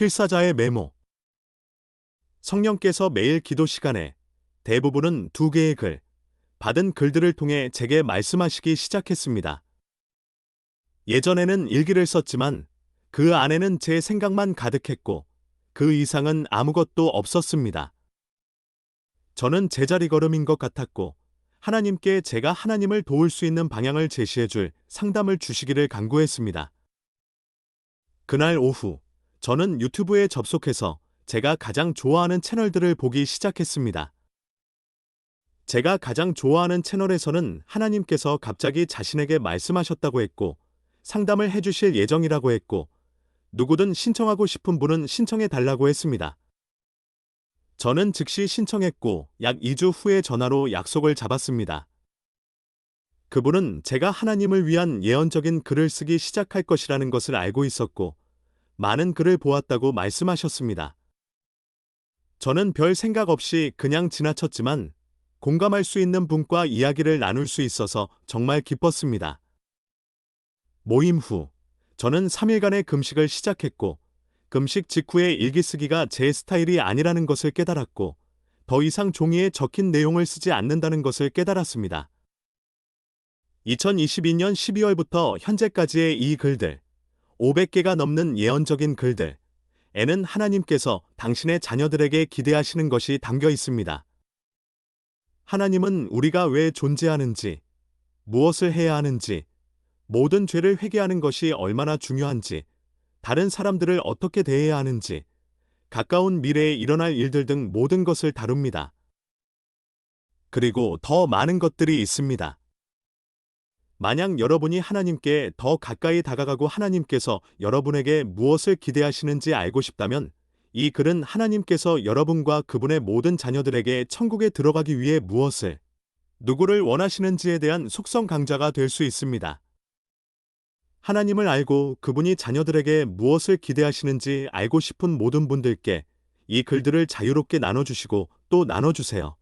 필사자의 메모. 성령께서 매일 기도 시간에 대부분은 두 개의 글, 받은 글들을 통해 제게 말씀하시기 시작했습니다. 예전에는 일기를 썼지만 그 안에는 제 생각만 가득했고 그 이상은 아무것도 없었습니다. 저는 제자리 걸음인 것 같았고 하나님께 제가 하나님을 도울 수 있는 방향을 제시해 줄 상담을 주시기를 간구했습니다. 그날 오후 저는 유튜브에 접속해서 제가 가장 좋아하는 채널들을 보기 시작했습니다. 제가 가장 좋아하는 채널에서는 하나님께서 갑자기 자신에게 말씀하셨다고 했고 상담을 해주실 예정이라고 했고 누구든 신청하고 싶은 분은 신청해 달라고 했습니다. 저는 즉시 신청했고 약 2주 후에 전화로 약속을 잡았습니다. 그분은 제가 하나님을 위한 예언적인 글을 쓰기 시작할 것이라는 것을 알고 있었고 많은 글을 보았다고 말씀하셨습니다. 저는 별 생각 없이 그냥 지나쳤지만 공감할 수 있는 분과 이야기를 나눌 수 있어서 정말 기뻤습니다. 모임 후 저는 3일간의 금식을 시작했고 금식 직후에 일기 쓰기가 제 스타일이 아니라는 것을 깨달았고 더 이상 종이에 적힌 내용을 쓰지 않는다는 것을 깨달았습니다. 2022년 12월부터 현재까지의 이 글들, 500개가 넘는 예언적인 글들, 에는 하나님께서 당신의 자녀들에게 기대하시는 것이 담겨 있습니다. 하나님은 우리가 왜 존재하는지, 무엇을 해야 하는지, 모든 죄를 회개하는 것이 얼마나 중요한지, 다른 사람들을 어떻게 대해야 하는지, 가까운 미래에 일어날 일들 등 모든 것을 다룹니다. 그리고 더 많은 것들이 있습니다. 만약 여러분이 하나님께 더 가까이 다가가고 하나님께서 여러분에게 무엇을 기대하시는지 알고 싶다면 이 글은 하나님께서 여러분과 그분의 모든 자녀들에게 천국에 들어가기 위해 무엇을, 누구를 원하시는지에 대한 속성 강좌가 될 수 있습니다. 하나님을 알고 그분이 자녀들에게 무엇을 기대하시는지 알고 싶은 모든 분들께 이 글들을 자유롭게 나눠주시고 또 나눠주세요.